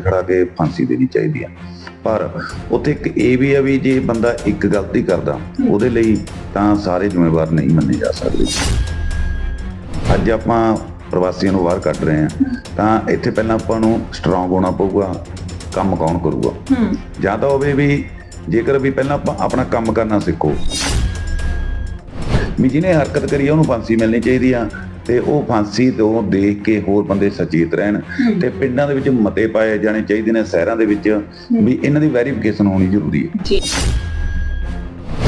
ਖੜਾ ਕੇ ਫਾਂਸੀ ਦੇਣੀ ਚਾਹੀਦੀ ਆ। ਪਰ ਉੱਥੇ ਇੱਕ ਇਹ ਵੀ ਆ ਵੀ ਜੇ ਬੰਦਾ ਇੱਕ ਗਲਤੀ ਕਰਦਾ ਉਹਦੇ ਲਈ ਤਾਂ ਸਾਰੇ ਜ਼ਿੰਮੇਵਾਰ ਨਹੀਂ ਮੰਨੇ ਜਾ ਸਕਦੇ। ਅੱਜ ਆਪਾਂ ਪ੍ਰਵਾਸੀਆਂ ਨੂੰ ਬਾਹਰ ਕੱਢ ਰਹੇ ਹਾਂ ਤਾਂ ਇੱਥੇ ਪਹਿਲਾਂ ਆਪਾਂ ਨੂੰ ਸਟਰੋਂਗ ਹੋਣਾ ਪਊਗਾ ਕੰਮ ਕੌਣ ਕਰੂਗਾ? ਜਾਂ ਤਾਂ ਹੋਵੇ ਵੀ ਜੇਕਰ ਵੀ ਪਹਿਲਾਂ ਆਪਾਂ ਆਪਣਾ ਕੰਮ ਕਰਨਾ ਸਿੱਖੋ। ਵੀ ਜਿਹਨੇ ਹਰਕਤ ਕਰੀ ਆ ਉਹਨੂੰ ਫਾਂਸੀ ਮਿਲਣੀ ਚਾਹੀਦੀ ਆ। ਤੇ ਉਹ ਫਾਂਸੀ ਤੋਂ ਦੇਖ ਕੇ ਹੋਰ ਬੰਦੇ ਸੁਚੇਤ ਰਹਿਣ ਤੇ ਪਿੰਡਾਂ ਦੇ ਵਿੱਚ ਮਤੇ ਪਾਏ ਜਾਣੇ ਚਾਹੀਦੇ ਨੇ ਸ਼ਹਿਰਾਂ ਦੇ ਵਿੱਚ ਵੀ ਇਹਨਾਂ ਦੀ ਵੈਰੀਫਿਕੇਸ਼ਨ ਹੋਣੀ ਜ਼ਰੂਰੀ ਹੈ। ਜੀ।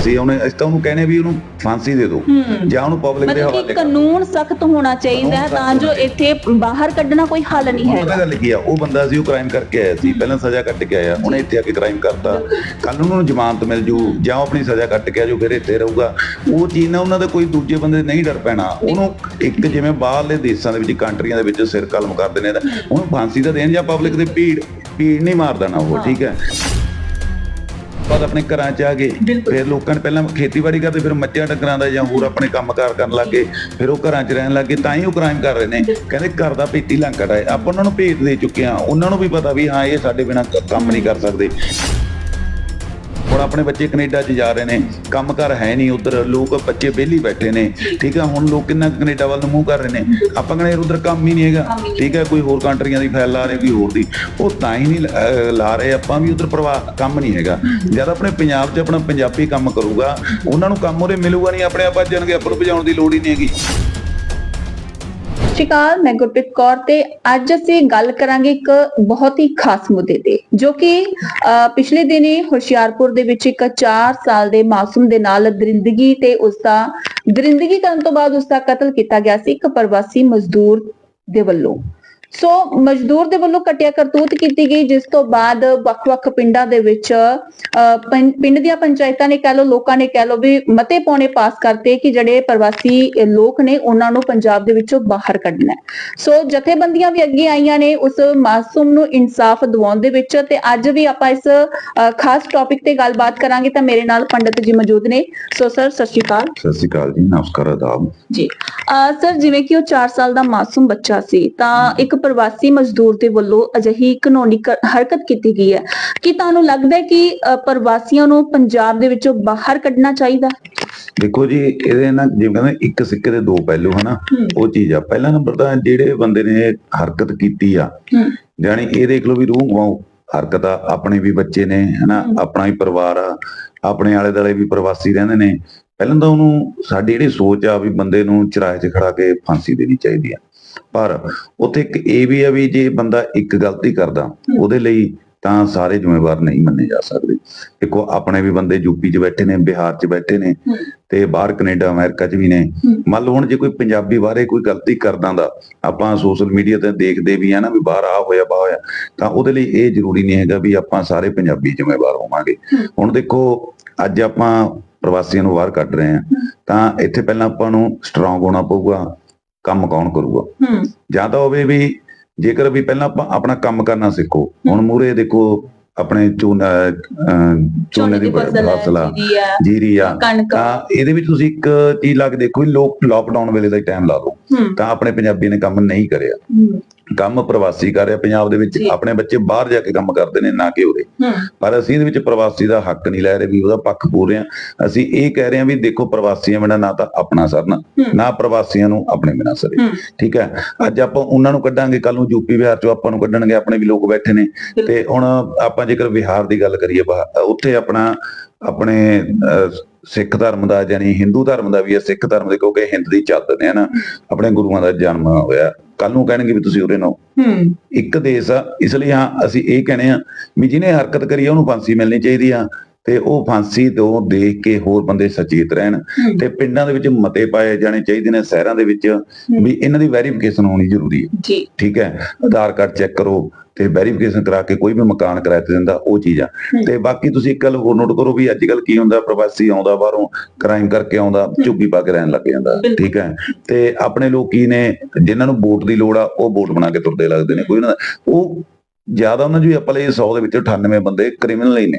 ਸੀ ਉਹਨੇ ਇਸ ਤਾਂ ਉਹਨੂੰ ਕਹਿੰਦੇ ਵੀ ਉਹਨੂੰ ਫਾਂਸੀ ਦੇ ਦਿਓ ਜਾਂ ਉਹਨੂੰ ਪਬਲਿਕ ਦੇ ਮਤਲਬ ਹਵਾਲੇ ਕਿ ਕਰ ਕਾਨੂੰਨ ਸਖਤ ਹੋਣਾ ਚਾਹੀਦਾ ਹੈ ਤਾਂ ਜੋ ਇੱਥੇ ਬਾਹਰ ਕੱਢਣਾ ਕੋਈ ਹੱਲ ਨਹੀਂ ਹੈ ਪਤਾ ਗੱਲ ਕੀ ਆ ਉਹ ਬੰਦਾ ਸੀ ਉਹ ਕ੍ਰਾਈਮ ਕਰਕੇ ਆਇਆ ਸੀ ਪਹਿਲਾਂ ਸਜ਼ਾ ਕੱਟ ਕੇ ਆਇਆ ਉਹਨੇ ਇੱਥੇ ਆ ਕੇ ਕ੍ਰਾਈਮ ਕਰਤਾ। ਕੱਲ ਨੂੰ ਉਹਨੂੰ ਜ਼ਮਾਨਤ ਮਿਲ ਜੂ ਜਾਂ ਉਹ ਆਪਣੀ ਸਜ਼ਾ ਕੱਟ ਕੇ ਆ ਜੂ ਫਿਰ ਇੱਥੇ ਰਹੂਗਾ। ਉਹ ਚੀਜ਼ ਨਾਲ ਉਹਨਾਂ ਦਾ ਕੋਈ ਦੂਜੇ ਬੰਦੇ ਨਹੀਂ ਡਰ ਪੈਣਾ। ਉਹਨੂੰ ਇੱਕ ਜਿਵੇਂ ਬਾਹਰਲੇ ਦੇਸ਼ਾਂ ਦੇ ਵਿੱਚ ਕੰਟਰੀਆਂ ਦੇ ਵਿੱਚ ਸਿਰ ਕਲਮ ਕਰਦੇ ਨੇ ਤਾਂ ਉਹਨੂੰ ਫਾਂਸੀ ਤਾਂ ਦੇਣ ਜਾਂ ਪਬਲਿਕ ਦੇ ਭੀੜ ਭੀੜ ਨਹੀਂ ਮਾਰ ਦੇਣਾ ਉਹ ਠੀਕ ਹੈ? ਬਾਅਦ ਆਪਣੇ ਘਰਾਂ ਚ ਆ ਗਏ ਫਿਰ ਲੋਕਾਂ ਨੇ ਪਹਿਲਾਂ ਖੇਤੀਬਾੜੀ ਕਰਦੇ ਫਿਰ ਮੱਝਾਂ ਡੰਗਰਾਂ ਦਾ ਜਾਂ ਹੋਰ ਆਪਣੇ ਕੰਮਕਾਰ ਕਰਨ ਲੱਗੇ ਫਿਰ ਉਹ ਘਰਾਂ 'ਚ ਰਹਿਣ ਲੱਗੇ ਤਾਂ ਹੀ ਉਹ ਕ੍ਰਾਈਮ ਕਰ ਰਹੇ ਨੇ। ਕਹਿੰਦੇ ਘਰ ਦਾ ਪੀਤੀ ਲੰਕੜ ਹੈ। ਆਪਾਂ ਉਹਨਾਂ ਨੂੰ ਭੇਤ ਦੇ ਚੁੱਕੇ ਆ ਉਹਨਾਂ ਨੂੰ ਵੀ ਪਤਾ ਵੀ ਹਾਂ ਇਹ ਸਾਡੇ ਬਿਨਾਂ ਕੰਮ ਨਹੀਂ ਕਰ ਸਕਦੇ। ਹੁਣ ਆਪਣੇ ਬੱਚੇ ਕੈਨੇਡਾ 'ਚ ਜਾ ਰਹੇ ਨੇ ਕੰਮਕਾਰ ਹੈ ਨਹੀਂ ਉਧਰ ਲੋਕ ਬੱਚੇ ਵਿਹਲੀ ਬੈਠੇ ਨੇ ਠੀਕ ਆ? ਹੁਣ ਲੋਕ ਕਿੰਨਾ ਕੈਨੇਡਾ ਵੱਲ ਨੂੰ ਮੂੰਹ ਕਰ ਰਹੇ ਨੇ? ਆਪਾਂ ਕਹਿੰਦੇ ਉਧਰ ਕੰਮ ਹੀ ਨਹੀਂ ਹੈਗਾ ਠੀਕ ਹੈ ਕੋਈ ਹੋਰ ਕੰਟਰੀਆਂ ਦੀ ਫਾਈਲ ਲਾ ਰਹੇ ਕੋਈ ਹੋਰ ਦੀ। ਉਹ ਤਾਂ ਹੀ ਨਹੀਂ ਲ- ਰਹੇ ਆਪਾਂ ਵੀ ਉਧਰ ਪ੍ਰਵਾਹ ਕੰਮ ਨਹੀਂ ਹੈਗਾ। ਜਦ ਆਪਣੇ ਪੰਜਾਬ 'ਚ ਆਪਣਾ ਪੰਜਾਬੀ ਕੰਮ ਕਰੂਗਾ ਉਹਨਾਂ ਨੂੰ ਕੰਮ ਉਹਦੇ ਮਿਲੂਗਾ ਨਹੀਂ ਆਪਣੇ ਆਪ ਭੱਜਣਗੇ ਆਪਾਂ ਨੂੰ ਭਜਾਉਣ ਦੀ ਲੋੜ ਹੀ ਨਹੀਂ ਹੈਗੀ। ਸਤਿ ਸ਼੍ਰੀ ਅਕਾਲ ਮੈਂ ਗੁਰਪ੍ਰੀਤ ਕੌਰ ਤੇ ਅੱਜ ਅਸੀਂ ਗੱਲ ਕਰਾਂਗੇ ਇੱਕ ਬਹੁਤ ਹੀ ਖਾਸ ਮੁੱਦੇ ਤੇ ਜੋ ਕਿ ਅਹ, ਪਿਛਲੇ ਦਿਨੀ ਹੁਸ਼ਿਆਰਪੁਰ ਦੇ ਵਿੱਚ ਇੱਕ 4 ਸਾਲ ਦੇ ਮਾਸੂਮ ਦੇ ਨਾਲ ਦਰਿੰਦਗੀ ਤੇ ਉਸ ਦਾ ਦਰਿੰਦਗੀ ਕਰਨ ਤੋਂ ਬਾਅਦ ਉਸ ਦਾ ਕਤਲ ਕੀਤਾ ਗਿਆ ਸੀ ਇੱਕ ਪ੍ਰਵਾਸੀ ਮਜ਼ਦੂਰ ਦੇ ਵੱਲੋਂ। ਸੋ ਮਜ਼ਦੂਰ ਦੇ ਵੱਲੋਂ ਕਟਿਆ ਕਰਤੂਤ ਕੀਤੀ ਗਈ ਜਿਸ ਤੋਂ ਬਾਅਦ ਵੱਖ-ਵੱਖ ਪਿੰਡਾਂ ਦੇ ਵਿੱਚ ਪਿੰਡ ਦੀਆਂ ਪੰਚਾਇਤਾਂ ਨੇ ਕਹਿ ਲੋ ਲੋਕਾਂ ਨੇ ਕਹਿ ਲੋ ਵੀ ਮਤੇ ਪਾਉਣੇ ਪਾਸ ਕਰਤੇ ਕਿ ਜਿਹੜੇ ਪ੍ਰਵਾਸੀ ਲੋਕ ਨੇ ਉਹਨਾਂ ਨੂੰ ਪੰਜਾਬ ਦੇ ਵਿੱਚੋਂ ਬਾਹਰ ਕੱਢਣਾ। ਸੋ ਜਥੇਬੰਦੀਆਂ ਵੀ ਅੱਗੇ ਆਈਆਂ ਨੇ ਉਸ ਮਾਸੂਮ ਨੂੰ ਇਨਸਾਫ ਦਿਵਾਉਣ ਦੇ ਵਿੱਚ ਤੇ ਅੱਜ ਵੀ ਆਪਾਂ ਇਸ ਖਾਸ ਟੌਪਿਕ ਤੇ ਗੱਲਬਾਤ ਕਰਾਂਗੇ ਤਾਂ ਮੇਰੇ ਨਾਲ ਪੰਡਿਤ ਜੀ ਮੌਜੂਦ ਨੇ। ਸੋ ਸਰ ਸਤਿ ਸ਼੍ਰੀ ਅਕਾਲ। ਸਤਿ ਸ਼੍ਰੀ ਅਕਾਲ ਜੀ ਨਮਸਕਾਰ ਆਦਾਬ। ਜੀ ਸਰ ਜਿਵੇਂ ਕਿ ਉਹ 4 ਸਾਲ ਦਾ ਮਾਸੂਮ ਬੱਚਾ ਸੀ ਤਾਂ ਇੱਕ ਪ੍ਰਵਾਸੀ ਮਜ਼ਦੂਰ ਦੇ ਵੱਲੋਂ ਅਜਿਹੀ ਕਾਨੂੰਨੀ ਹਰਕਤ ਕੀਤੀ ਗਈ ਹੈ। ਕੀ ਤੁਹਾਨੂੰ ਲੱਗਦਾ ਹੈ ਕਿ ਪ੍ਰਵਾਸੀਆਂ ਨੂੰ ਪੰਜਾਬ ਦੇ ਵਿੱਚੋਂ ਬਾਹਰ ਕੱਢਣਾ ਚਾਹੀਦਾ? ਦੇਖੋ ਜੀ ਇਹਦੇ ਨਾਲ ਜਿਵੇਂ ਕਹਿੰਦੇ ਇੱਕ ਸਿੱਕੇ ਦੇ ਦੋ ਪਹਿਲੂ ਹਨਾ? ਹੂੰ। ਉਹ ਚੀਜ਼ ਆ। ਪਹਿਲਾ ਨੰਬਰ ਤਾਂ ਜਿਹੜੇ ਬੰਦੇ ਨੇ ਹਰਕਤ ਕੀਤੀ ਆ ਹੂੰ। ਜਾਣੀ ਇਹ ਦੇਖ ਲਓ ਵੀ ਰੂਹ ਗਵਾਓ। ਹਰਕਤ ਆ ਆਪਣੇ ਵੀ ਬੱਚੇ ਨੇ ਹਨਾ। ਆਪਣਾ ਵੀ ਪਰਿਵਾਰ ਆ ਆਪਣੇ ਆਲੇ ਦੁਆਲੇ ਵੀ ਪ੍ਰਵਾਸੀ ਰਹਿੰਦੇ ਨੇ। ਪਹਿਲਾਂ ਤਾਂ ਉਹਨੂੰ ਸਾਡੀ ਜਿਹੜੀ ਸੋਚ ਆ ਵੀ ਬੰਦੇ ਨੂੰ ਚਰਾਏ 'ਚ ਖੜਾ ਕੇ ਫਾਂਸੀ ਦੇਣੀ ਚਾਹੀਦੀ ਆ। ਪਰ ਉੱਥੇ ਇੱਕ ਇਹ ਵੀ ਆ ਵੀ ਜੇ ਬੰਦਾ ਇੱਕ ਗਲਤੀ ਕਰਦਾ ਉਹਦੇ ਲਈ ਤਾਂ ਸਾਰੇ ਜ਼ਿੰਮੇਵਾਰ ਨਹੀਂ ਮੰਨੇ ਜਾ ਸਕਦੇ ਦੇਖੋ ਆਪਣੇ ਵੀ ਬੰਦੇ ਯੂਪੀ 'ਚ ਬੈਠੇ ਨੇ ਬਿਹਾਰ 'ਚ ਬੈਠੇ ਨੇ। ਤੇ ਬਾਹਰ ਕੈਨੇਡਾ ਅਮਰੀਕਾ 'ਚ ਵੀ ਨੇ। ਮੰਨ ਲਓ ਹੁਣ ਜੇ ਕੋਈ ਪੰਜਾਬੀ ਬਾਹਰੇ ਕੋਈ ਗਲਤੀ ਕਰਦਾ ਦਾ ਆਪਾਂ ਸੋਸ਼ਲ ਮੀਡੀਆ ਤੇ ਦੇਖਦੇ ਵੀ ਆ ਨਾ ਵੀ ਬਾਹਰ ਆ ਹੋਇਆ ਬਾ ਹੋਇਆ ਤਾਂ ਉਹਦੇ ਲਈ ਇਹ ਜ਼ਰੂਰੀ ਨਹੀਂ ਹੈਗਾ ਵੀ ਆਪਾਂ ਸਾਰੇ ਪੰਜਾਬੀ ਜ਼ਿੰਮੇਵਾਰ ਹੋਵਾਂਗੇ। ਹੁਣ ਦੇਖੋ ਅੱਜ ਆਪਾਂ ਪ੍ਰਵਾਸੀਆਂ ਨੂੰ ਬਾਹਰ ਕੱਢ ਰਹੇ ਹਾਂ ਤਾਂ ਇੱਥੇ ਪਹਿਲਾਂ ਆਪਾਂ ਨੂੰ ਸਟਰੋਂਗ ਹੋਣਾ ਪਊਗਾ ਕੰਮ ਕੌਣ ਕਰੂਗਾ? ਹੂੰ। ਜਾਂ ਤਾਂ ਹੋਵੇ ਵੀ ਜੇਕਰ ਵੀ ਪਹਿਲਾਂ ਆਪਾਂ ਆਪਣਾ ਕੰਮ ਕਰਨਾ ਸਿੱਖੋ ਹੁਣ ਮੂਰੇ ਦੇਖੋ ਆਪਣੇ ਝੋਨੇ ਦੀ ਫਸਲ ਆ ਜੀਰੀ ਆ। ਤਾਂ ਇਹਦੇ ਵਿੱਚ ਤੁਸੀਂ ਇੱਕ ਚੀਜ਼ ਲਾ ਕੇ ਦੇਖੋ ਲੋਕ ਲੋਕਡਾਊਨ ਵੇਲੇ ਦਾ ਟਾਈਮ ਲਾ ਲਓ ਤਾਂ ਆਪਣੇ ਪੰਜਾਬੀ ਨੇ ਕੰਮ ਨਹੀਂ ਕਰਿਆ। ਕੰਮ ਪ੍ਰਵਾਸੀ ਕਰ ਰਿਹਾ ਪੰਜਾਬ ਦੇ ਵਿੱਚ। ਆਪਣੇ ਬੱਚੇ ਬਾਹਰ ਜਾ ਕੇ ਕੰਮ ਕਰਦੇ ਨੇ ਨਾ ਕਿ ਉਰੇ। ਪਰ ਅਸੀਂ ਇਹਦੇ ਵਿੱਚ ਪ੍ਰਵਾਸੀ ਦਾ ਹੱਕ ਨਹੀਂ ਲੈ ਰਹੇ ਵੀ ਉਹਦਾ ਪੱਖ ਪੂਰ ਰਹੇ ਅਸੀਂ ਇਹ ਕਹਿ ਰਹੇ ਹਾਂ ਵੀ ਦੇਖੋ ਪ੍ਰਵਾਸੀਆਂ ਬਿਨਾਂ ਨਾ ਤਾਂ ਆਪਣਾ ਸਰਨਾ। ਨਾ ਪ੍ਰਵਾਸੀਆਂ ਨੂੰ ਆਪਣੇ ਬਿਨਾਂ ਸਰੇ। ਠੀਕ ਹੈ? ਅੱਜ ਆਪਾਂ ਉਹਨਾਂ ਨੂੰ ਕੱਢਾਂਗੇ ਕੱਲ ਨੂੰ ਯੂਪੀ ਬਿਹਾਰ ਚੋਂ ਆਪਾਂ ਨੂੰ ਕੱਢਣਗੇ ਆਪਣੇ ਵੀ ਲੋਕ ਬੈਠੇ ਨੇ। ਤੇ ਹੁਣ ਆਪਾਂ ਜੇਕਰ ਬਿਹਾਰ ਦੀ ਗੱਲ ਕਰੀਏ ਉੱਥੇ ਆਪਣਾ ਆਪਣੇ ਸਿੱਖ ਧਰਮ ਦਾ ਜਾਨੀ ਹਿੰਦੂ ਧਰਮ ਦਾ ਵੀ ਹੈ ਸਿੱਖ ਧਰਮ ਦੇ ਕਿਉਂਕਿ ਹਿੰਦ ਦੀ ਚੱਦ ਨੇ ਹਨਾ ਆਪਣੇ ਗੁਰੂਆਂ ਦਾ ਜਨਮ ਹੋਇਆ। ਕੱਲ ਨੂੰ ਕਹਿਣਗੇ ਵੀ ਤੁਸੀਂ ਉਰੇ ਨੂੰ ਇੱਕ ਦੇਸ਼ ਆ ਇਸ ਲਈ ਹਾਂ ਅਸੀਂ ਇਹ ਕਹਿੰਦੇ ਆ ਵੀ ਜਿਹਨੇ ਹਰਕਤ ਕਰੀ ਉਹਨੂੰ ਫਾਂਸੀ ਮਿਲਣੀ ਚਾਹੀਦੀ ਆ ਤੇ ਉਹ ਫਾਂਸੀ ਤੋਂ ਦੇਖ ਕੇ ਹੋਰ ਬੰਦੇ ਸੁਚੇਤ ਰਹਿਣ। ਤੇ ਪਿੰਡਾਂ ਦੇ ਵਿੱਚ ਮਤੇ ਪਾਏ ਜਾਣੇ ਚਾਹੀਦੇ ਨੇ ਸ਼ਹਿਰਾਂ ਦੇ ਵਿੱਚ ਵੀ ਇਹਨਾਂ ਦੀ ਵੈਰੀਫਿਕੇਸ਼ਨ ਹੋਣੀ ਜ਼ਰੂਰੀ ਹੈ। ਠੀਕ ਹੈ? ਆਧਾਰ ਕਾਰਡ ਚੈੱਕ ਕਰੋ ਤੇ ਵੈਰੀਫਿਕੇਸ਼ਨ ਕਰਾ ਕੇ ਕੋਈ ਵੀ ਮਕਾਨ ਕਿਰਾਏ ਤੇ ਦਿੰਦਾ ਉਹ ਚੀਜ਼ ਆ। ਤੇ ਬਾਕੀ ਤੁਸੀਂ ਇੱਕ ਗੱਲ ਹੋਰ ਨੋਟ ਕਰੋ ਵੀ ਅੱਜ ਕੱਲ ਕੀ ਹੁੰਦਾ ਪ੍ਰਵਾਸੀ ਆਉਂਦਾ ਬਾਹਰੋਂ ਕ੍ਰਾਈਮ ਕਰਕੇ ਆਉਂਦਾ ਝੁੱਗੀ ਪਾ ਕੇ ਰਹਿਣ ਲੱਗ ਜਾਂਦਾ। ਠੀਕ ਹੈ ਤੇ ਆਪਣੇ ਲੋਕ ਕੀ ਨੇ ਜਿਨ੍ਹਾਂ ਨੂੰ ਵੋਟ ਦੀ ਲੋੜ ਆ ਉਹ ਵੋਟ ਬਣਾ ਕੇ ਤੁਰਦੇ ਲੱਗਦੇ ਨੇ ਕੋਈ ਦਾ ਉਹ ਜ਼ਿਆਦਾ ਉਹਨਾਂ ਦੀ ਆਪਾਂ ਲਈ 100 ਦੇ ਵਿੱਚੋਂ 98 ਬੰਦੇ ਕ੍ਰਿਮੀਨਲ ਹੀ ਨੇ।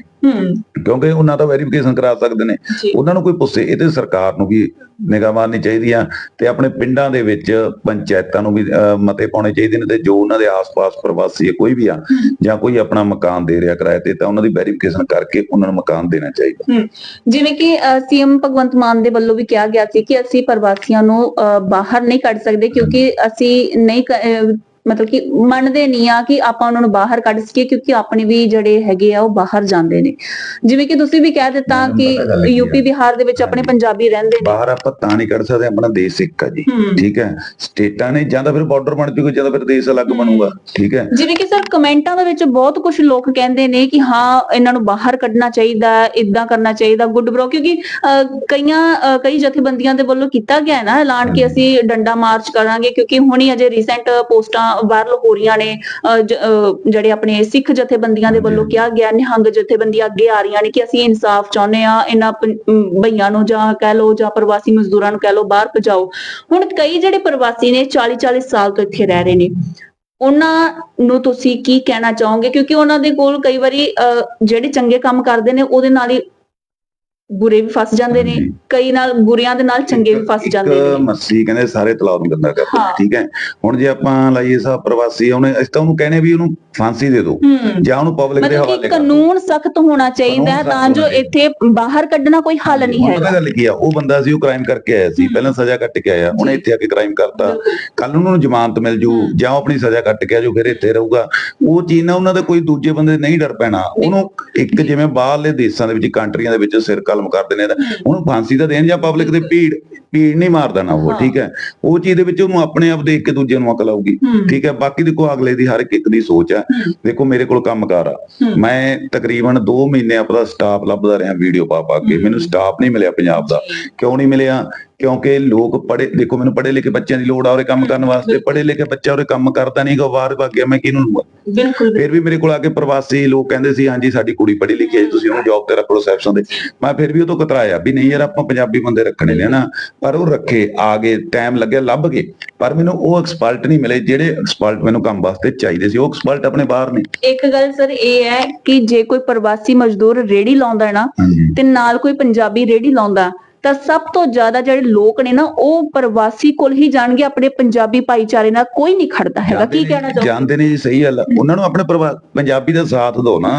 ਕਿਉਂਕਿ ਉਹਨਾਂ ਦਾ ਵੈਰੀਫਿਕੇਸ਼ਨ ਕਰਾ ਸਕਦੇ ਨੇ। ਜੀ। ਉਹਨਾਂ ਨੂੰ ਕੋਈ ਪੁੱਛੇ ਇਹ ਤੇ ਸਰਕਾਰ ਨੂੰ ਵੀ ਨਿਗਾਹ ਮਾਰਨੀ ਚਾਹੀਦੀ ਆ ਤੇ ਆਪਣੇ ਪਿੰਡਾਂ ਦੇ ਵਿੱਚ ਪੰਚਾਇਤਾਂ ਨੂੰ ਵੀ ਮਤੇ ਪਾਉਣੇ ਚਾਹੀਦੇ ਨੇ ਤੇ ਜੋ ਉਹਨਾਂ ਦੇ ਆਸ-ਪਾਸ ਪ੍ਰਵਾਸੀ ਹੈ ਕੋਈ ਵੀ ਆ ਜਾਂ ਕੋਈ ਆਪਣਾ ਮਕਾਨ ਦੇ ਰਿਹਾ ਕਿਰਾਏ ਤੇ ਤਾਂ ਉਹਨਾਂ ਦੀ ਵੈਰੀਫਿਕੇਸ਼ਨ ਕਰਕੇ ਉਹਨਾਂ ਨੂੰ ਮਕਾਨ ਦੇਣਾ ਚਾਹੀਦਾ। ਜਿਵੇਂ ਕਿ ਸੀਐਮ ਭਗਵੰਤ ਮਾਨ ਦੇ ਵੱਲੋਂ ਵੀ ਕਿਹਾ ਗਿਆ ਸੀ ਕਿ ਅਸੀਂ ਪ੍ਰਵਾਸੀਆਂ ਨੂੰ ਬਾਹਰ ਨਹੀਂ ਕੱਢ ਸਕਦੇ ਕਿਉਂਕਿ ਅਸੀਂ ਨਹੀਂ ਮਤਲਬ ਕਿ ਮੰਨਦੇ ਨਹੀਂ ਆ ਕਿ ਆਪਾਂ ਉਹਨਾਂ ਨੂੰ ਬਾਹਰ ਕੱਢ ਸਕੀਏ ਕਿਉਂਕਿ ਆਪਣੇ ਵੀ ਜਿਹੜੇ ਹੈਗੇ ਆ ਉਹ ਬਾਹਰ ਜਾਂਦੇ ਨੇ। ਜਿਵੇਂ ਕਿ ਤੁਸੀਂ ਵੀ ਕਹਿ ਦਿੱਤਾ ਕਿ। ਯੂਪੀ ਬਿਹਾਰ ਦੇ ਵਿੱਚ ਆਪਣੇ। ਪੰਜਾਬੀ ਰਹਿੰਦੇ ਨੇ। ਬਾਹਰ ਆਪਾਂ ਤਾਂ ਨਹੀਂ ਕੱਢ ਸਕਦੇ ਆਪਣਾ ਦੇਸ਼ ਇੱਕ ਆ ਜੀ। ਠੀਕ ਹੈ? ਸਟੇਟਾਂ ਨੇ ਜਾਂ ਤਾਂ ਫਿਰ ਬਾਰਡਰ ਬਣ ਜੂਗਾ ਜਾਂ ਤਾਂ ਫਿਰ ਦੇਸ਼ ਅਲੱਗ ਬਣੂਗਾ। ਠੀਕ ਹੈ? ਜਿਵੇਂ ਕਿ ਸਰ ਕਮੈਂਟਾਂ ਦੇ ਵਿੱਚ ਬਹੁਤ ਕੁਝ ਲੋਕ ਕਹਿੰਦੇ ਨੇ ਕਿ ਹਾਂ ਇਹਨਾਂ ਨੂੰ ਬਾਹਰ ਕੱਢਣਾ ਚਾਹੀਦਾ ਇਦਾਂ ਕਰਨਾ ਚਾਹੀਦਾ ਗੁੱਡ ਬ్రో ਕਿਉਂਕਿ ਕਈਆਂ ਕਈ ਜਥੇਬੰਦੀਆਂ ਦੇ ਵੱਲੋਂ ਕੀਤਾ ਗਿਆ ਹੈ ਨਾ ਐਲਾਨ ਕਿ ਅਸੀਂ ਡੰਡਾ ਮਾਰਚ ਕਰਾਂਗੇ ਕਿਉਂਕਿ ਹੁਣੀ ਅਜੇ ਰੀਸੈਂਟ ਪੋਸਟਾਂ ਵਾਇਰਲ ਹੋ ਰਹੀਆਂ ਨੇ ਜਿਹੜੇ ਆਪਣੇ ਸਿੱਖ ਜਥੇਬੰਦੀਆਂ ਦੇ ਵੱਲੋਂ ਕਿਹਾ ਗਿਆ ਨਿਹੰਗ ਜਥੇਬੰਦੀਆਂ ਅੱਗੇ ਆ ਰਹੀਆਂ ਨੇ ਕਿ ਅਸੀਂ ਇਨਸਾਫ ਚਾਹੁੰਦੇ ਆ ਇਹਨਾਂ ਭਈਆਂ ਨੂੰ ਜਾਂ ਕਹਿ ਲਓ ਜਾਂ ਪ੍ਰਵਾਸੀ ਮਜ਼ਦੂਰਾਂ ਨੂੰ ਕਹਿ ਲਓ ਬਾਹਰ ਭਜਾਓ। ਹੁਣ ਕਈ ਜਿਹੜੇ ਪ੍ਰਵਾਸੀ ਨੇ 40 40 ਸਾਲ ਤੋਂ ਇੱਥੇ ਰਹਿ ਰਹੇ ਨੇ। ਉਹਨਾਂ ਨੂੰ ਤੁਸੀਂ ਕੀ ਕਹਿਣਾ ਚਾਹੋਗੇ? ਕਿਉਂਕਿ ਉਹਨਾਂ ਦੇ ਕੋਲ ਕਈ ਵਾਰੀ ਜਿਹੜੇ ਚੰਗੇ ਕੰਮ ਕਰਦੇ ਨੇ ਉਹਦੇ ਨਾਲ ਹੀ ਬੁਰੇ ਵੀ ਫਸ ਜਾਂਦੇ ਨੇ। ਕਈ ਨਾਲ ਬੁਰਿਆਂ ਦੇ ਨਾਲ ਚੰਗੇ ਵੀ ਫਸ ਜਾਂਦੇ ਨੇ ਮੱਸੀ ਕਹਿੰਦੇ ਸਾਰੇ ਤਲਾਬ ਨੂੰ ਗੰਦਾ ਕਰਦੇ ਹਾਂ। ਠੀਕ ਹੈ ਹੁਣ ਜੇ ਆਪਾਂ ਲਾਈਏ ਸਾ ਪ੍ਰਵਾਸੀ ਉਹਨੇ ਅਸੀਂ ਤਾਂ ਉਹਨੂੰ ਕਹਿੰਦੇ ਵੀ ਉਹਨੂੰ ਫਾਂਸੀ ਦੇ ਦਿਓ ਹੂੰ ਜਾਂ ਉਹਨੂੰ ਪਬਲਿਕ ਦੇ ਹਵਾਲੇ ਕਰ ਕਾਨੂੰਨ ਸਖਤ ਹੋਣਾ ਚਾਹੀਦਾ ਹੈ ਤਾਂ ਜੋ ਇੱਥੇ ਬਾਹਰ ਕੱਢਣਾ ਕੋਈ ਹੱਲ ਨਹੀਂ ਹੈਗਾ ਪਤਾ ਗੱਲ ਕੀ ਆ ਉਹ ਬੰਦਾ ਸੀ ਉਹ ਕ੍ਰਾਈਮ ਕਰਕੇ ਆਇਆ ਸੀ। ਪਹਿਲਾਂ ਸਜ਼ਾ ਕੱਟ ਕੇ ਆਇਆ ਉਹਨੇ। ਇੱਥੇ ਆ ਕੇ ਕ੍ਰਾਈਮ ਕਰਤਾ। ਕੱਲ ਨੂੰ ਉਹਨੂੰ ਜ਼ਮਾਨਤ ਮਿਲ ਜੂ। ਜਾਂ ਉਹ ਆਪਣੀ ਸਜ਼ਾ ਕੱਟ ਕੇ ਆ ਜੋ ਫਿਰ ਇੱਥੇ ਰਹੂਗਾ ਉਹ ਚੀਜ਼ ਨਾਲ ਉਹਨਾਂ ਦਾ ਕੋਈ ਦੂਜੇ ਬੰਦੇ ਨਹੀਂ ਡਰ ਪੈਣਾ ਉਹਨੂੰ ਇੱਕ ਜਿਵੇਂ ਬਾਹਰਲੇ ਦੇਸ਼ਾਂ ਦੇ ਵਿੱਚ ਕੰਟਰੀਆਂ ਦੇ ਵਿੱਚ ਸਿਰ ਕਲਮ ਕਰਦੇ ਨੇ ਉਹਨੂੰ ਫਾਂਸੀ ਤਾਂ ਦੇਣ ਜਾਂ ਪਬਲਿਕ ਦੇ ਭੀੜ ਭੀੜ ਨਹੀਂ ਮਾਰ ਦੇਣਾ ਉਹ। ਠੀਕ ਹੈ ਉਹ ਚੀਜ਼ ਦੇ ਵਿੱਚ ਉਹਨੂੰ ਆਪਣੇ ਆਪ ਦੇਖ ਕੇ ਦੂਜੇ ਨੂੰ ਅਕਲ ਆਊਗੀ ਠੀਕ ਹੈ ਬਾਕੀ ਦੇਖੋ ਅਗਲੇ ਦੀ ਹਰ ਇੱਕ ਦੀ ਸੋਚ ਹੈ। ਦੇਖੋ ਮੇਰੇ ਕੋਲ ਕੰਮਕਾਰ ਆ। ਮੈਂ ਤਕਰੀਬਨ 2 ਮਹੀਨੇ ਆਪਣਾ ਸਟਾਫ ਲੱਭਦਾ ਰਿਹਾ ਵੀਡੀਓ ਪਾ ਪਾ ਕੇ। ਮੈਨੂੰ ਸਟਾਫ ਨਹੀਂ ਮਿਲਿਆ ਪੰਜਾਬ ਦਾ ਕਿਉਂ ਨਹੀਂ ਮਿਲਿਆ ਕਿਉਂਕਿ ਲੋਕ ਪੜੇ ਦੇਖੋ ਮੈਨੂੰ ਪੜੇ ਲਿਖੇ ਬੱਚਿਆਂ ਦੀ ਲੋੜ ਆ ਉਹਰੇ ਕੰਮ ਕਰਨ ਵਾਸਤੇ ਪੜੇ ਲਿਖੇ ਬੱਚਾ ਉਹਰੇ ਕੰਮ ਕਰਦਾ ਨਹੀਂ ਗਾ ਬਾਹਰ ਭੱਗ ਗਿਆ ਮੈਂ ਕਿਹਨੂੰ ਬਿਲਕੁਲ ਫਿਰ ਵੀ ਮੇਰੇ ਕੋਲ ਆ ਕੇ ਪ੍ਰਵਾਸੀ ਲੋਕ ਕਹਿੰਦੇ ਸੀ ਹਾਂਜੀ ਸਾਡੀ ਕੁੜੀ ਪੜ੍ਹੀ ਲਿਖੀ ਹੈ ਤੁਸੀਂ ਉਹਨੂੰ ਜੌਬ ਤੇ ਰੱਖੋ ਰਿਸੈਪਸ਼ਨ ਦੇ ਮੈਂ ਫਿਰ ਵੀ ਉਹ ਤੋਂ ਕਤਰਾਇਆ ਵੀ ਨਹੀਂ ਯਾਰ ਆਪਾਂ ਪੰਜਾਬੀ ਬੰਦੇ ਰੱਖਣੇ ਨੇ ਨਾ ਪਰ ਉਹ ਰੱਖੇ ਆ ਗਏ ਟਾਈਮ ਲੱਗਿਆ ਲੱਭ ਗਏ। ਪਰ ਮੈਨੂੰ ਉਹ ਐਕਸਪਰਟ ਨਹੀਂ ਮਿਲੇ ਜਿਹੜੇ ਐਕਸਪਰਟ ਮੈਨੂੰ ਕੰਮ ਵਾਸਤੇ ਚਾਹੀਦੇ ਸੀ ਉਹ ਐਕਸਪਰਟ ਆਪਣੇ ਬਾਹਰ ਨੇ। ਇੱਕ ਗੱਲ ਸਰ ਇਹ ਹੈ ਕਿ ਜੇ ਕੋਈ ਪ੍ਰਵਾਸੀ ਮਜ਼ਦੂਰ ਰੇੜੀ ਲਾਉਂਦਾ ਨਾ ਤੇ ਨਾਲ ਕੋਈ ਪੰਜਾਬੀ ਰੇੜੀ ਲਾਉਂਦਾ ਤਾਂ ਸਭ ਤੋਂ ਜ਼ਿਆਦਾ ਜਿਹੜੇ ਲੋਕ ਨੇ ਨਾ ਉਹ ਪ੍ਰਵਾਸੀ ਕੋਲ ਹੀ ਜਾਣਗੇ ਆਪਣੇ ਪੰਜਾਬੀ ਭਾਈਚਾਰੇ ਨਾਲ ਕੋਈ ਨਹੀਂ ਖੜਦਾ ਹੈਗਾ। ਕੀ ਕਹਿਣਾ ਚਾਹੋਗੇ? ਜਾਣਦੇ ਨੇ ਜੀ ਸਹੀ ਗੱਲ। ਉਹਨਾਂ ਨੂੰ ਆਪਣੇ ਪੰਜਾਬੀ ਦਾ ਸਾਥ ਦਿਓ ਨਾ।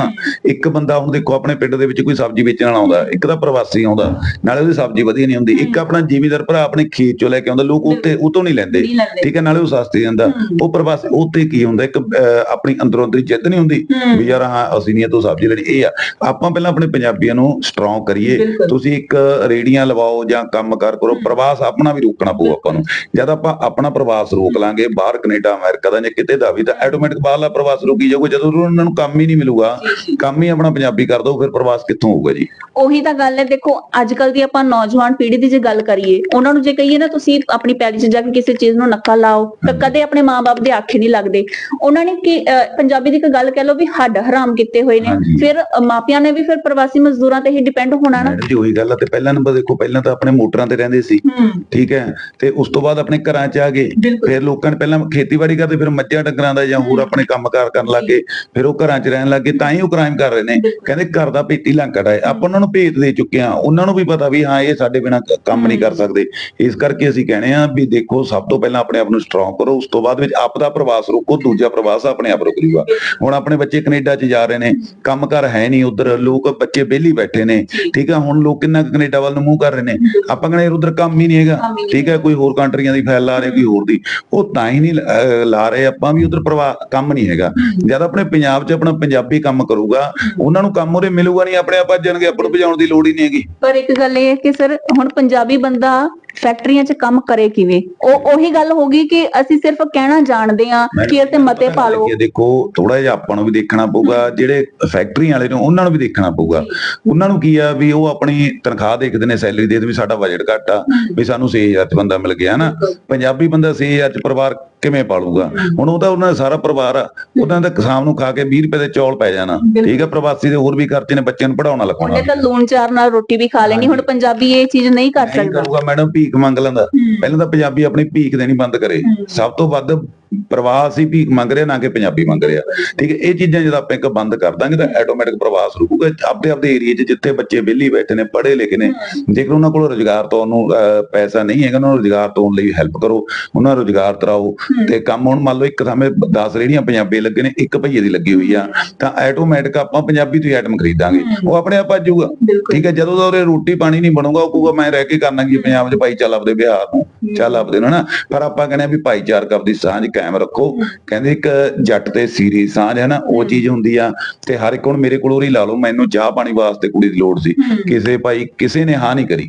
ਇੱਕ ਬੰਦਾ ਹੁਣ ਦੇਖੋ ਆਪਣੇ ਪਿੰਡ ਦੇ ਵਿੱਚ ਕੋਈ ਸਬਜ਼ੀ ਵੇਚਣ ਵਾਲਾ ਆਉਂਦਾ ਇੱਕ ਤਾਂ ਪ੍ਰਵਾਸੀ ਆਉਂਦਾ ਨਾਲੇ ਉਹਦੀ ਸਬਜ਼ੀ ਵਧੀਆ ਨਹੀਂ ਹੁੰਦੀ। ਇੱਕ ਆਪਣਾ ਜ਼ਿਮੀਦਾਰ ਭਰਾ ਆਪਣੇ ਖੇਤ ਚੋਂ ਲੈ ਕੇ ਆਉਂਦਾ ਲੋਕ ਉੱਤੇ ਉਹ ਤੋਂ ਨਹੀਂ ਲੈਂਦੇ। ਠੀਕ ਹੈ ਨਾਲੇ ਉਹ ਸਸਤੀ ਜਾਂਦਾ। ਉਹ ਪ੍ਰਵਾਸੀ ਉੱਤੇ ਕੀ ਹੁੰਦਾ ਇੱਕ ਆਪਣੀ ਅੰਦਰੋਂ ਅੰਦਰੀ ਜਿੱਦ ਨਹੀਂ ਹੁੰਦੀ। ਵੀ ਯਾਰ ਹਾਂ ਅਸੀਂ ਨਹੀਂ ਇਹ ਤੋਂ ਸਬਜ਼ੀ ਲੈਣੀ। ਇਹ ਆ ਆਪਾਂ ਪਹਿਲਾਂ ਆਪਣੇ ਪੰਜਾਬੀਆਂ ਨੂੰ ਸਟਰੋਂਗ ਕਰੀਏ। ਤੁਸੀਂ ਇੱਕ ਰੇੜੀਆਂ ਲਵਾਓ ਜਾਂ ਕੰਮ ਕਾਰ ਕਰੋ ਪ੍ਰਵਾਸ ਆਪਣਾ ਵੀ ਰੋਕਣਾ ਪਊ ਆਪਾਂ ਨੂੰ। ਜਦ ਆਪਾਂ ਆਪਣਾ ਪ੍ਰਵਾਸ ਰੋਕ ਲਾਂਗੇ ਬਾਹਰ ਕੈਨੇਡਾ ਅਮਰੀਕਾ ਦਾ ਜਾਂ ਕਿਤੇ ਦਾ ਵੀ ਤਾਂ ਆਟੋਮੈਟਿਕ ਬਾਹਰਲਾ ਪ੍ਰਵਾਸ ਰੁਕੀ ਜਾਊਗਾ। ਜਦੋਂ ਉਹਨਾਂ ਨੂੰ ਕੰਮ ਹੀ ਨਹੀਂ ਮਿਲੂਗਾ ਕੰਮ ਹੀ ਆਪਣਾ ਪੰਜਾਬੀ ਕਰ ਦੋ ਫਿਰ ਪ੍ਰਵਾਸ ਕਿੱਥੋਂ ਹੋਊਗਾ ਜੀ? ਉਹੀ ਤਾਂ ਗੱਲ ਹੈ ਦੇਖੋ ਅੱਜ ਕੱਲ ਦੀ ਆਪਾਂ ਨੌਜਵਾਨ ਪੀੜ੍ਹੀ ਦੀ ਜੇ ਗੱਲ ਕਰੀਏ ਉਹਨਾਂ ਨੂੰ ਜੇ ਕਹੀਏ ਨਾ ਤੁਸੀਂ ਆਪਣੀ ਪੈਲੀ 'ਚ ਜਾ ਕੇ ਕਿਸੇ ਚੀਜ਼ ਨੂੰ ਨੱਕਾ ਲਾਓ ਤਾਂ ਕਦੇ ਆਪਣੇ ਮਾਪੇ ਦੇ ਆਖੇ ਨਹੀਂ ਲੱਗਦੇ। ਉਹਨਾਂ ਨੇ ਕੀ ਪੰਜਾਬੀ ਦੀ ਇੱਕ ਗੱਲ ਕਹਿ ਲਓ ਵੀ ਹੱਡ ਹਰਾਮ ਕੀਤੇ ਹੋਏ ਨੇ। ਫਿਰ ਮਾਪਿਆਂ ਨੇ ਵੀ ਫਿਰ ਪ੍ਰਵਾਸੀ ਮਜ਼ਦੂਰਾਂ ਤੇ ਹੀ ਡਿਪੈਂਡ ਹੋਣਾ ਨਾ। ਜੀ ਉਹੀ ਗੱਲ ਆ ਤੇ ਪਹਿਲਾਂ ਨੰਬਰ ਦੇਖੋ ਪਹਿਲਾਂ ਤਾਂ ਆਪਣੇ ਮੋਟਰਾਂ ਤੇ ਰਹਿੰਦੇ ਸੀ। ਠੀਕ ਹੈ? ਤੇ ਉਸ ਤੋਂ ਬਾਅਦ ਆਪਣੇ ਘਰਾਂ 'ਚ ਆ ਗਏ। ਫਿਰ ਲੋਕਾਂ ਨੇ ਪਹਿਲਾਂ ਖੇਤੀਬਾੜੀ ਕਰਦੇ ਫਿਰ ਮੱਝਾਂ ਡੰਗਰਾਂ ਦਾ ਜਾਂ ਹੋਰ ਆਪਣੇ ਕੰਮਕਾਰ ਕਰਨ ਲੱਗੇ। ਫਿਰ ਉਹ ਘਰਾਂ 'ਚ ਰਹਿਣ ਲੱਗੇ ਤਾਂ ਹੀ ਉਹ ਕ੍ਰਾਈਮ ਕਰ ਰਹੇ ਨੇ। ਕਹਿੰਦੇ ਘਰ ਦਾ ਭੇਤੀ ਲੰਕੜਾ ਹੈ। ਆਪਾਂ ਉਹਨਾਂ ਨੂੰ ਭੇਤ ਦੇ ਚੁੱਕੇ ਆ ਉਹਨਾਂ ਨੂੰ ਵੀ ਪਤਾ ਵੀ ਹਾਂ ਇਹ ਸਾਡੇ ਬਿਨਾਂ ਕੰਮ ਨਹੀਂ ਕਰ ਸਕਦੇ। ਇਸ ਕਰਕੇ ਅਸੀਂ ਕਹਿੰਦੇ ਆ ਵੀ ਦੇਖੋ ਸਭ ਤੋਂ ਪਹਿਲਾਂ ਆਪਣੇ ਆਪ ਨੂੰ ਸਟਰੋਂਗ ਕਰੋ। ਉਸ ਤੋਂ ਬਾਅਦ ਵਿੱਚ ਆਪ ਦਾ ਪ੍ਰਵਾਸ ਰੋਕੋ ਦੂਜਾ ਪ੍ਰਵਾਸ ਆਪਣੇ ਆਪ ਰੁਕ ਜੂਗਾ ਹੁਣ ਆਪਣੇ ਬੱਚੇ ਕੈਨੇਡਾ 'ਚ ਜਾ ਰਹੇ ਨੇ। ਕੰਮਕਾਰ ਹੈ ਨਹੀਂ ਉਧਰ। ਲੋਕ ਬੱਚੇ ਵਿਹਲੀ ਬੈਠੇ ਨੇ। ਠੀਕ ਆ ਹੁਣ ਲੋਕ ਕਿੰਨਾ ਕੈਨੇਡਾ ਵੱਲ ਨੂੰ ਮੂੰਹ ਕਰ ਰਹੇ ਨੇ। ਆਪਾਂ ਕਹਿੰਦੇ ਉਧਰ ਕੰਮ ਹੀ ਨਹੀਂ ਹੈਗਾ। ਠੀਕ ਹੈ ਕੋਈ ਹੋਰ ਕੰਟਰੀਆਂ ਦੀ ਫਾਈਲ ਲਾ ਰਹੇ ਕੋਈ ਹੋਰ ਦੀ। ਉਹ ਤਾਂ ਹੀ ਨਹੀਂ ਲਾ ਰਹੇ। ਆਪਾਂ ਵੀ ਉਧਰ ਪ੍ਰਵਾ ਕੰਮ ਨਹੀਂ ਹੈਗਾ। ਜਦ ਆਪਣੇ ਪੰਜਾਬ 'ਚ ਆਪਣਾ ਪੰਜਾਬੀ ਕੰਮ ਕਰੂਗਾ ਉਹਨਾਂ ਨੂੰ ਕੰਮ ਉਹਦੇ ਮਿਲੂਗਾ ਨਹੀਂ ਆਪਣੇ ਆਪ ਭੱਜਣਗੇ ਆਪਾਂ ਨੂੰ ਭਜਾਉਣ ਦੀ ਲੋੜ ਹੀ ਨਹੀਂ ਹੈਗੀ। ਪਰ ਇੱਕ ਗੱਲ ਇਹ ਹੈ ਕਿ ਸਰ ਹੁਣ ਪੰਜਾਬੀ ਬੰਦਾ ਫੈਕਟਰੀਆਂ 'ਚ ਕੰਮ ਕਰੇ ਕਿਵੇਂ? ਉਹ ਉਹੀ ਗੱਲ ਹੋ ਗਈ ਕਿ ਅਸੀਂ ਸਿਰਫ ਕਹਿਣਾ ਜਾਣਦੇ ਆ ਕਿ ਇੱਥੇ ਮਤੇ ਪਾ ਲਓ। ਦੇਖੋ ਥੋੜਾ ਜਿਹਾ ਆਪਾਂ ਨੂੰ ਵੀ ਦੇਖਣਾ ਪਊਗਾ ਜਿਹੜੇ ਫੈਕਟਰੀ ਵਾਲੇ ਨੇ ਉਹਨਾਂ ਨੂੰ ਵੀ ਦੇਖਣਾ ਪਊਗਾ। ਉਹਨਾਂ ਨੂੰ ਕੀ ਆ ਵੀ ਉਹ ਆਪਣੀ ਤਨਖਾਹ ਦੇਖਦੇ ਨੇ ਸੈਲਰੀ ਦੇਖਦੇ ਵੀ ਸਾਡਾ ਬਜਟ ਘੱਟ ਆ ਵੀ ਸਾਨੂੰ 6000 ਚ ਬੰਦਾ ਮਿਲ ਗਿਆ ਨਾ। ਪੰਜਾਬੀ ਬੰਦਾ 6000 ਚ ਪਰਿਵਾਰ ਕਿਵੇਂ ਪਾਲੂਗਾ? ਹੁਣ ਉਹ ਤਾਂ ਉਹਨਾਂ ਦਾ ਸਾਰਾ ਪਰਿਵਾਰ ਆ ਉਹਨਾਂ ਦਾ ਕਿਸਾਨ ਨੂੰ ਖਾ ਕੇ 20 ਰੁਪਏ ਦੇ ਚੌਲ ਪੈ ਜਾਣਾ। ਠੀਕ ਹੈ ਪ੍ਰਵਾਸੀ ਦੇ ਹੋਰ ਵੀ ਖਰਚੇ ਨੇ ਬੱਚਿਆਂ ਨੂੰ ਪੜਾਉਣਾ ਲਿਖਾਉਣਾ ਉਹਨੇ ਤਾਂ ਲੂਣ ਚਾਰ ਨਾਲ ਰੋਟੀ ਵੀ ਖਾ ਲੈਣੀ ਹੁਣ ਪੰਜਾਬੀ ਇਹ ਚੀਜ਼ ਨਹੀਂ ਕਰ ਸਕਦਾ। ਕਰੂਗਾ ਮੈਡਮ ਭੀਖ ਮੰਗ ਲੈਂਦਾ। ਪਹਿਲਾਂ ਤਾਂ ਪੰਜਾਬੀ ਆਪਣੀ ਭੀਖ ਦੇਣੀ ਬੰਦ ਕਰੇ। ਸਭ ਤੋਂ ਵੱਧ ਪ੍ਰਵਾਸੀ ਵੀ ਮੰਗ ਰਿਹਾ ਨਾ ਕਿ ਪੰਜਾਬੀ ਮੰਗ ਰਿਹਾ। ਠੀਕ ਹੈ ਇਹ ਚੀਜ਼ਾਂ ਜਦੋਂ ਆਪਾਂ ਇੱਕ ਬੰਦ ਕਰ ਦਾਂਗੇ ਤਾਂ ਆਟੋਮੈਟਿਕ ਪ੍ਰਵਾਸ ਰੁਕੂਗਾ। ਆਪਦੇ ਆਪਦੇ ਏਰੀਏ 'ਚ ਜਿੱਥੇ ਬੱਚੇ ਵਿਹਲੀ ਬੈਠੇ ਨੇ ਪੜ੍ਹੇ ਲਿਖੇ ਨੇ ਜੇਕਰ ਉਹਨਾਂ ਕੋਲ ਰੋਜ਼ਗਾਰ ਤੋਂ ਉਹਨੂੰ ਪੈਸਾ ਨਹੀਂ ਹੈਗਾ ਉਹਨਾਂ ਨੂੰ ਰੋਜ਼ਗਾਰ ਤੋਂ ਲਈ ਹੈਲਪ ਕਰੋ ਉਹਨਾਂ ਨੂੰ ਰੋਜ਼ਗਾਰ ਤਰਾਓ ਤੇ ਕੰਮ ਹੁਣ ਮੰਨ ਲਓ ਇੱਕ ਥਾਵੇਂ 10 ਰੇੜੀਆਂ ਪੰਜਾਬੀ ਲੱਗੇ ਨੇ ਇੱਕ ਭਈਏ ਦੀ ਲੱਗੀ ਹੋਈ ਆ ਤਾਂ ਆਟੋਮੈਟਿਕ ਆਪਾਂ ਪੰਜਾਬੀ ਤੋਂ ਹੀ ਆਈਟਮ ਖਰੀਦਾਂਗੇ। ਉਹ ਆਪਣੇ ਆਪ ਆਜੂਗਾ ਠੀਕ ਹੈ ਜਦੋਂ ਦਾ ਉਹਰੇ ਰੋਟੀ ਪਾਣੀ ਨਹੀਂ ਬਣੂਗਾ ਉਹ ਕਹੂਗਾ ਮੈਂ ਰਹਿ ਕੇ ਕਰਨਾ ਕੀ ਪੰਜਾਬ 'ਚ ਭਾਈ ਚੱਲ ਆਪਦੇ ਬਿਹਾਰ ਨੂੰ। ਚੱਲ ਆਪਦੇ ਨੂੰ ਨਾ ਪਰ ਆਪਾਂ ਕਹਿੰਦੇ ਆ ਵੀ ਭਾਈਚਾਰਕ ਆਪਦੀ ਸਾਂਝ ਕਾਇਮ ਰੱਖੋ। ਕਹਿੰਦੇ ਇੱਕ ਜੱਟ ਤੇ ਸੀਰੀ ਸਾਂਝ ਹੈ ਨਾ ਉਹ ਚੀਜ਼ ਹੁੰਦੀ ਆ ਤੇ ਹਰ ਇੱਕ ਹੁਣ ਮੇਰੇ ਕੋਲ ਉਰੀ ਲਾ ਲਓ ਮੈਨੂੰ ਚਾਹ ਪਾਣੀ ਵਾਸਤੇ ਕੁੜੀ ਦੀ ਲੋੜ ਸੀ। ਕਿਸੇ ਭਾਈ ਕਿਸੇ ਨੇ ਹਾਂ ਨਹੀਂ ਕਰੀ।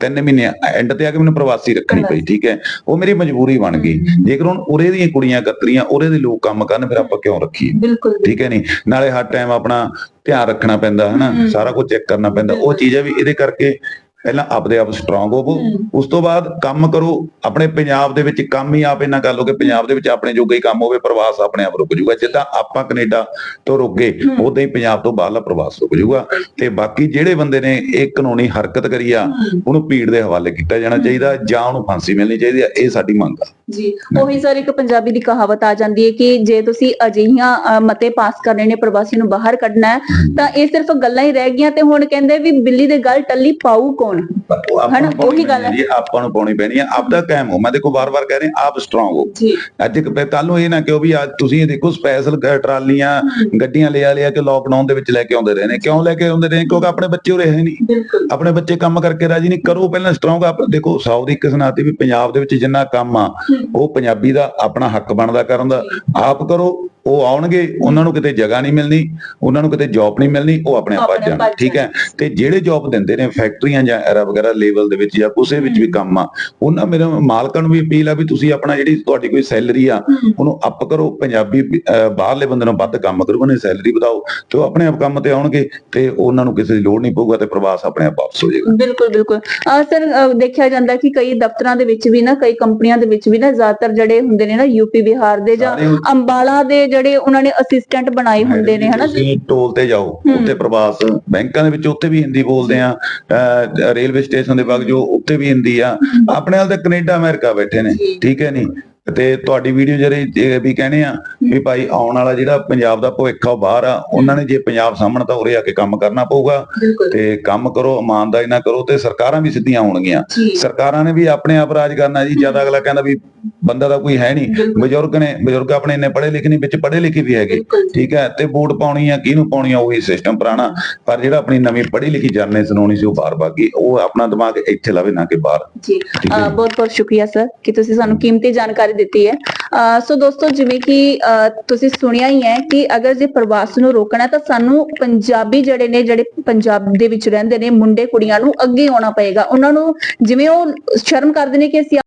ਤਿੰਨ ਮਹੀਨੇ ਐਂਡ ਤੇ ਆ ਕੇ ਮੈਨੂੰ ਪ੍ਰਵਾਸੀ ਰੱਖਣੀ ਪਈ ਠੀਕ ਹੈ? ਉਹ ਮੇਰੀ ਮਜਬੂਰੀ ਬਣ ਗਈ। ਜੇਕਰ ਹੁਣ ਉਰੇ ਦੀਆਂ ਕੁੜੀਆਂ ਕਤਰੀਆਂ ਉਰੇ ਦੇ ਲੋਕ ਕੰਮ ਕਰਨ ਫਿਰ ਆਪਾਂ ਕਿਉਂ ਰੱਖੀਏ? ਠੀਕ ਹੈ ਨਹੀਂ? ਨਾਲੇ ਹਰ ਟਾਈਮ ਆਪਣਾ ਧਿਆਨ ਰੱਖਣਾ ਪੈਂਦਾ ਹੈ ਨਾ ਸਾਰਾ ਕੁਝ ਚੈੱਕ ਕਰਨਾ ਪੈਂਦਾ। ਉਹ ਚੀਜ਼ ਹੈ ਵੀ ਇਹਦੇ ਕਰਕੇ ਪਹਿਲਾਂ ਆਪਦੇ ਆਪ ਸਟਰੋਂਗ ਹੋਵੋ ਉਸ ਤੋਂ ਬਾਅਦ ਕੰਮ ਕਰੋ ਆਪਣੇ ਪੰਜਾਬ ਦੇ ਵਿੱਚ ਕੰਮ ਹੀ ਆਪ ਇਹਨਾਂ ਕਰ ਲਓ ਕਿ ਪੰਜਾਬ ਦੇ ਵਿੱਚ ਆਪਣੇ ਜੋਗਾ ਹੀ ਕੰਮ ਹੋਵੇ ਪ੍ਰਵਾਸ ਆਪਣੇ ਆਪ ਰੁਕ ਜੂਗਾ ਜਿੱਦਾਂ ਆਪਾਂ ਕੈਨੇਡਾ ਤੋਂ ਰੁਕ ਗਏ ਉਦਾਂ ਹੀ ਪੰਜਾਬ ਤੋਂ ਬਾਹਰਲਾ ਪ੍ਰਵਾਸ ਰੁਕ ਜੂਗਾ ਤੇ ਬਾਕੀ ਜਿਹੜੇ ਬੰਦੇ ਨੇ ਇਹ ਕਾਨੂੰਨੀ ਹਰਕਤ ਕਰੀ ਆ ਉਹਨੂੰ ਪੀੜ ਦੇ ਹਵਾਲੇ ਕੀਤਾ ਜਾਣਾ ਚਾਹੀਦਾ ਜਾਂ ਉਹਨੂੰ ਫਾਂਸੀ ਮਿਲਣੀ ਚਾਹੀਦੀ ਆ ਇਹ ਸਾਡੀ ਮੰਗ ਆ। ਜੀ ਉਹੀ ਸਰ ਇੱਕ ਪੰਜਾਬੀ ਦੀ ਕਹਾਵਤ ਆ ਜਾਂਦੀ ਹੈ ਕਿ ਜੇ ਤੁਸੀਂ ਅਜਿਹੀਆਂ ਮਤੇ ਪਾਸ ਕਰਨੇ ਨੇ ਪ੍ਰਵਾਸੀ ਨੂੰ ਬਾਹਰ ਕੱਢਣਾ ਹੈ ਤਾਂ ਇਹ ਸਿਰਫ ਗੱਲਾਂ ਹੀ ਰਹਿ ਗਈਆਂ ਤੇ ਹੁਣ ਕਹਿੰਦੇ ਵੀ ਬਿੱਲੀ ਦੇ ਗੱਲ ਟੱਲੀ ਪਾਊ ਕੌਣ? ਆਪਾਂ ਪਾਉਣੀ ਉਹੀ ਗੱਲ ਹੈ। ਆਪਾਂ ਨੂੰ ਪਾਉਣੀ ਪੈਣੀ ਆ ਆਪਦਾ ਕਾਇਮ ਹੋ। ਮੈਂ ਦੇਖੋ ਵਾਰ-ਵਾਰ ਕਹਿ ਰਿਹਾ ਆਪ ਸਟਰੋਂਗ ਹੋ। ਅੱਜ ਕੱਲ ਨੂੰ ਇਹ ਨਾ ਕਿਉਂ ਵੀ ਅੱਜ ਤੁਸੀਂ ਇਹ ਦੇਖੋ ਸਪੈਸ਼ਲ ਟਰਾਲੀਆਂ ਗੱਡੀਆਂ ਲਿਆ ਲਿਆ ਕੇ ਲੋਕਡਾਊਨ ਦੇ ਵਿੱਚ ਲੈ ਕੇ ਆਉਂਦੇ ਰਹੇ ਨੇ। ਕਿਉਂ ਲੈ ਕੇ ਆਉਂਦੇ ਰਹੇ? ਕਿਉਂਕਿ ਆਪਣੇ ਬੱਚੇ ਉਰੇ ਹੈ ਨਹੀਂ। ਆਪਣੇ ਬੱਚੇ ਕੰਮ ਕਰਕੇ ਰਾਜੀ ਨਹੀਂ। ਕਰੋ ਪਹਿਲਾਂ ਸਟਰੋਂਗ ਆਪ। ਦੇਖੋ ਸਾਊ ਦੀ ਕਿਸਨਾਤੀ ਵੀ ਪੰਜਾਬ ਦੇ ਵਿੱਚ ਜਿੰਨਾ ਕੰਮ ਆ ਉਹ ਪੰਜਾਬੀ ਦਾ ਆਪਣਾ ਹੱਕ ਬਣਦਾ ਕਰਨ ਦਾ। ਆਪ ਕਰੋ ਉਹ ਆਉਣਗੇ ਉਹਨਾਂ ਨੂੰ ਕਿਤੇ ਜਗ੍ਹਾ ਨਹੀਂ ਮਿਲਣੀ ਉਹਨਾਂ ਨੂੰ ਕਿਤੇ ਜੌਬ ਨਹੀਂ ਮਿਲਣੀ ਉਹ ਆਪਣੇ ਆਪ ਭੱਜ ਜਾਣ ਠੀਕ ਹੈ? ਤੇ ਜਿਹੜੇ ਜੌਬ ਦਿੰਦੇ ਨੇ ਫੈਕਟਰੀਆਂ ਜਾਂ ਐਰਾ ਵਗੈਰਾ ਲੈਵਲ ਦੇ ਵਿੱਚ ਜਾਂ ਕਿਸੇ ਵਿੱਚ ਵੀ ਕੰਮ ਆ ਉਹਨਾਂ ਮੇਰੇ ਮਾਲਕਾਂ ਨੂੰ ਵੀ ਅਪੀਲ ਆ ਵੀ ਤੁਸੀਂ ਆਪਣਾ ਜਿਹੜੀ ਤੁਹਾਡੀ ਕੋਈ ਸੈਲਰੀ ਆ ਉਹਨੂੰ ਅਪ ਕਰੋ ਪੰਜਾਬੀ ਬਾਹਰਲੇ ਬੰਦੇ ਨੂੰ ਵੱਧ ਕੰਮ ਕਰੋ ਉਹਨੇ ਸੈਲਰੀ ਵਧਾਓ ਤੇ ਉਹ ਆਪਣੇ ਆਪ ਕੰਮ ਤੇ ਆਉਣਗੇ ਤੇ ਉਹਨਾਂ ਨੂੰ ਕਿਸੇ ਦੀ ਲੋੜ ਨਹੀਂ ਪਊਗਾ ਤੇ ਪ੍ਰਵਾਸ ਆਪਣੇ ਆਪ ਵਾਪਸ ਹੋ ਜਾਏਗਾ। ਬਿਲਕੁਲ ਬਿਲਕੁਲ। ਅਹ ਸਰ ਦੇਖਿਆ ਜਾਂਦਾ ਕਿ ਕਈ ਦਫ਼ਤਰਾਂ ਦੇ ਵਿੱਚ ਵੀ ਨਾ ਕਈ ਕੰਪਨੀਆਂ ਦੇ ਵਿੱਚ ਵੀ ਨਾ ਜ਼ਿਆਦਾਤਰ ਜਿਹੜੇ ਹੁੰਦੇ ਨੇ ਨਾ ਯੂਪੀ ਬਿਹਾਰ ਦੇ ਜਾਂ ਅੰਬਾਲਾ ਦੇ ਜਿਹੜੇ ਉਹਨਾਂ ਨੇ ਅਸਿਸਟੈਂਟ ਬਣਾਏ ਹੁੰਦੇ ਨੇ ਹਨਾ ਤੁਸੀਂ ਟੋਲ ਤੇ ਜਾਓ ਉੱਥੇ ਪ੍ਰਵਾਸ ਬੈਂਕਾਂ ਦੇ ਵਿੱਚ ਉੱਥੇ ਵੀ ਹਿੰਦੀ ਬੋਲਦੇ ਆ ਰੇਲਵੇ ਸਟੇਸ਼ਨ ਦੇ ਬਾਗ ਜੋ ਉੱਥੇ ਵੀ ਹਿੰਦੀ ਆ। ਆਪਣੇ ਹਾਲ ਤਾਂ ਕੈਨੇਡਾ ਅਮਰੀਕਾ ਬੈਠੇ ਨੇ ਠੀਕ ਹੈ ਨਹੀਂ ਤੇ ਤੁਹਾਡੀ ਵੀਡੀਓ ਜਿਹੜੇ ਵੀ ਕਹਿੰਦੇ ਆ ਵੀ ਭਾਈ ਆਉਣ ਵਾਲਾ ਜਿਹੜਾ ਪੰਜਾਬ ਦਾ ਭਵਿੱਖ ਆ ਬਾਹਰ ਆ ਉਹਨਾਂ ਨੇ ਜੇ ਪੰਜਾਬ ਸਾਹਮਣੇ ਤਾਂ ਉਰੇ ਆ ਕੇ ਕੰਮ ਕਰਨਾ ਪਊਗਾ। ਤੇ ਕੰਮ ਕਰੋ ਇਮਾਨਦਾਰੀ ਨਾਲ ਕਰੋ ਤੇ ਸਰਕਾਰਾਂ ਵੀ ਸਿੱਧੀਆਂ ਹੋਣਗੀਆਂ ਸਰਕਾਰਾਂ ਨੇ ਵੀ ਆਪਣੇ ਆਪ ਰਾਜ ਕਰਨਾ ਜੀ ਜ਼ਿਆਦਾ ਅਗਲਾ ਕਹਿੰਦਾ ਵੀ ਬੰਦਾ ਤਾਂ ਕੋਈ ਹੈ ਨਹੀਂ। ਬਜ਼ੁਰਗ ਨੇ ਬਜ਼ੁਰਗ ਆਪਣੇ ਇੰਨੇ ਪੜ੍ਹੇ ਲਿਖੇ ਨਹੀਂ ਵਿੱਚ ਪੜ੍ਹੇ ਲਿਖੇ ਵੀ ਹੈਗੇ। ਠੀਕ ਹੈ ਤੇ ਵੋਟ ਪਾਉਣੀ ਆ ਕਿਹਨੂੰ ਪਾਉਣੀ ਆ ਉਹੀ ਸਿਸਟਮ ਪੁਰਾਣਾ। ਪਰ ਜਿਹੜਾ ਆਪਣੀ ਨਵੀਂ ਪੜ੍ਹੀ ਲਿਖੀ ਜਨਰੇਸ਼ਨ ਹੋਣੀ ਸੀ ਉਹ ਬਾਹਰ ਬਾਗੀ ਉਹ ਆਪਣਾ ਦਿਮਾਗ ਇੱਥੇ ਲਾਵੇ ਨਾ ਕਿ ਬਾਹਰ। ਜੀ। ਬਹੁਤ ਬਹੁਤ ਸ਼ੁਕਰੀਆ ਸਰ ਕਿ ਤੁਸੀਂ ਸਾਨੂੰ ਕੀਮਤੀ ਜਾਣਕਾਰੀ ਦਿੱਤੀ ਹੈ। ਅਹ ਸੋ ਦੋਸਤੋ, ਜਿਵੇਂ ਕਿ ਅਹ ਤੁਸੀਂ ਸੁਣਿਆ ਹੀ ਹੈ ਕਿ ਅਗਰ ਜੇ ਪ੍ਰਵਾਸ ਨੂੰ ਰੋਕਣਾ ਤਾਂ ਸਾਨੂੰ ਪੰਜਾਬੀ ਜਿਹੜੇ ਨੇ, ਜਿਹੜੇ ਪੰਜਾਬ ਦੇ ਵਿੱਚ ਰਹਿੰਦੇ ਨੇ, ਮੁੰਡੇ ਕੁੜੀਆਂ ਨੂੰ ਅੱਗੇ ਆਉਣਾ ਪਏਗਾ। ਉਹਨਾਂ ਨੂੰ ਜਿਵੇਂ ਉਹ ਸ਼ਰਮ ਕਰਦੇ ਨੇ ਕਿ ਅਸੀਂ